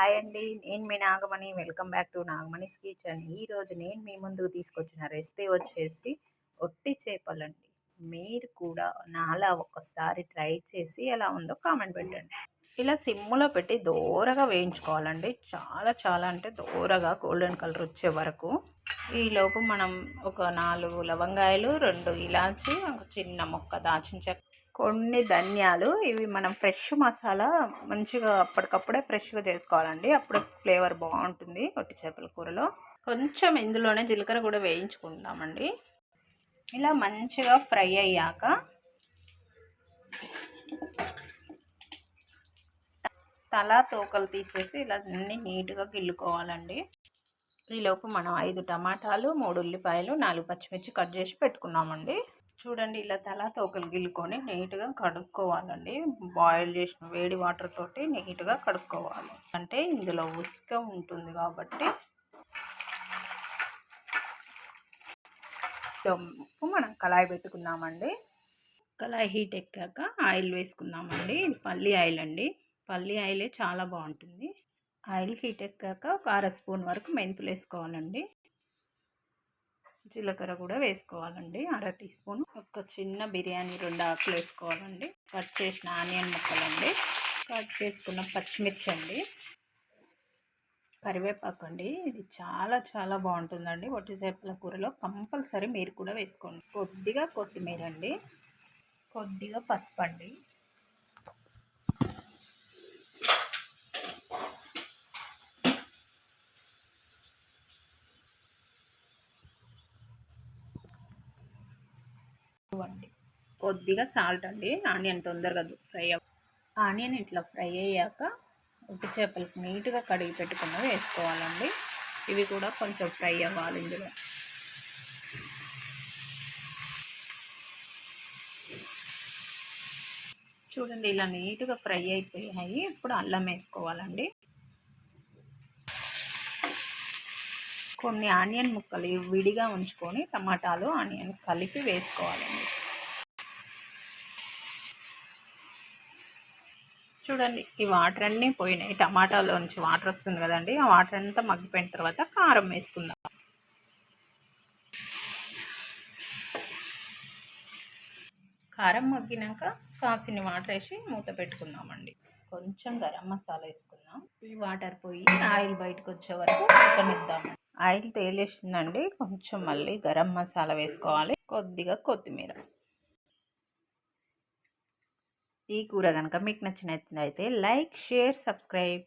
Hi అండి. నేను మీ Nagamani. Welcome back to Nagamani's kitchen. ఈరోజు నేను మీ ముందుకు తీసుకొచ్చిన రెసిపీ వచ్చేసి ఒట్టి చేపలండి. మీరు కూడా నాలా ఒకసారి ట్రై చేసి ఎలా ఉందో కామెంట్ పెట్టండి. ఇలా సిమ్ములో పెట్టి దూరగా వేయించుకోవాలండి. చాలా చాలా అంటే దూరగా గోల్డెన్ కలర్ వచ్చే వరకు. ఈలోపు మనం ఒక నాలుగు లవంగాయలు రెండు ఇలాచి ఒక చిన్న మొక్క దాచిన చెక్క కొన్ని ధనియాలు ఇవి మనం ఫ్రెష్ మసాలా మంచిగా అప్పటికప్పుడే ఫ్రెష్గా చేసుకోవాలండి. అప్పుడు ఫ్లేవర్ బాగుంటుంది ఒట్టి చేపల కూరలో. కొంచెం ఇందులోనే జీలకర్ర కూడా వేయించుకుందామండి. ఇలా మంచిగా ఫ్రై అయ్యాక తల తోకలు తీసేసి ఇలా అన్ని నీట్గా గిల్లుకోవాలండి. ఈలోపు మనం ఐదు టమాటాలు మూడు ఉల్లిపాయలు నాలుగు పచ్చిమిర్చి కట్ చేసి పెట్టుకున్నామండి. చూడండి ఇలా తల తోకలు గిల్లుకొని నీట్గా కడుక్కోవాలండి. బాయిల్ చేసిన వేడి వాటర్ తోటి నీట్గా కడుక్కోవాలి. అంటే ఇందులో ఉసుక ఉంటుంది కాబట్టి మనం కళాయి పెట్టుకుందామండి. కళాయి హీట్ ఎక్కాక ఆయిల్ వేసుకుందామండి. ఇది పల్లి ఆయిల్ అండి. పల్లి ఆయిలే చాలా బాగుంటుంది. ఆయిల్ హీట్ ఎక్కాక ఒక అర స్పూన్ వరకు మెంతులు వేసుకోవాలండి. జీలకర్ర కూడా వేసుకోవాలండి. అర టీ స్పూన్. ఒక చిన్న బిర్యానీ రెండు ఆకులు వేసుకోవాలండి. కట్ చేసిన ఆనియన్ ముక్కలండి. కట్ చేసుకున్న పచ్చిమిర్చి అండి. కరివేపాకు అండి. ఇది చాలా చాలా బాగుంటుందండి. వట్టిసేపల కూరలో కంపల్సరీ మీరు కూడా వేసుకోండి. కొద్దిగా కొత్తిమీర అండి. కొద్దిగా పసుపు అండి. అండి కొద్దిగా సాల్ట్ అండి. ఆనియన్ తొందరగా ఫ్రై అవ్వ ఆనియన్ ఇట్లా ఫ్రై అయ్యాక ఉప్పు చేపలకు నీట్గా కడిగి పెట్టుకున్న వేసుకోవాలండి. ఇవి కూడా కొంచెం ఫ్రై అవ్వాలి ఇందులో. చూడండి ఇలా నీట్గా ఫ్రై అయిపోయాయి. ఇప్పుడు అల్లం వేసుకోవాలండి. కొన్ని ఆనియన్ ముక్కలు విడిగా ఉంచుకొని టమాటాలు ఆనియన్ కలిపి వేసుకోవాలండి చూడండి ఈ వాటర్ అన్నీ పోయినాయి. టమాటాలో నుంచి వాటర్ వస్తుంది కదండి ఆ వాటర్ అంతా మగ్గిపోయిన తర్వాత కారం వేసుకుందాం. కారం మగ్గినాక కాసిన వాటర్ వేసి మూత పెట్టుకుందామండి. కొంచెం గరం మసాలా వేసుకుందాం. ఈ వాటర్ పోయి ఆయిల్ బయటకు వచ్చే వరకు ఉడకనిద్దామండి. ఆయిల్ తేలేసిందండి. కొంచెం మళ్ళీ గరం మసాలా వేసుకోవాలి. కొద్దిగా కొత్తిమీర. ఈ కూర కనుక మీకు నచ్చినట్లయితే లైక్ షేర్ సబ్స్క్రైబ్.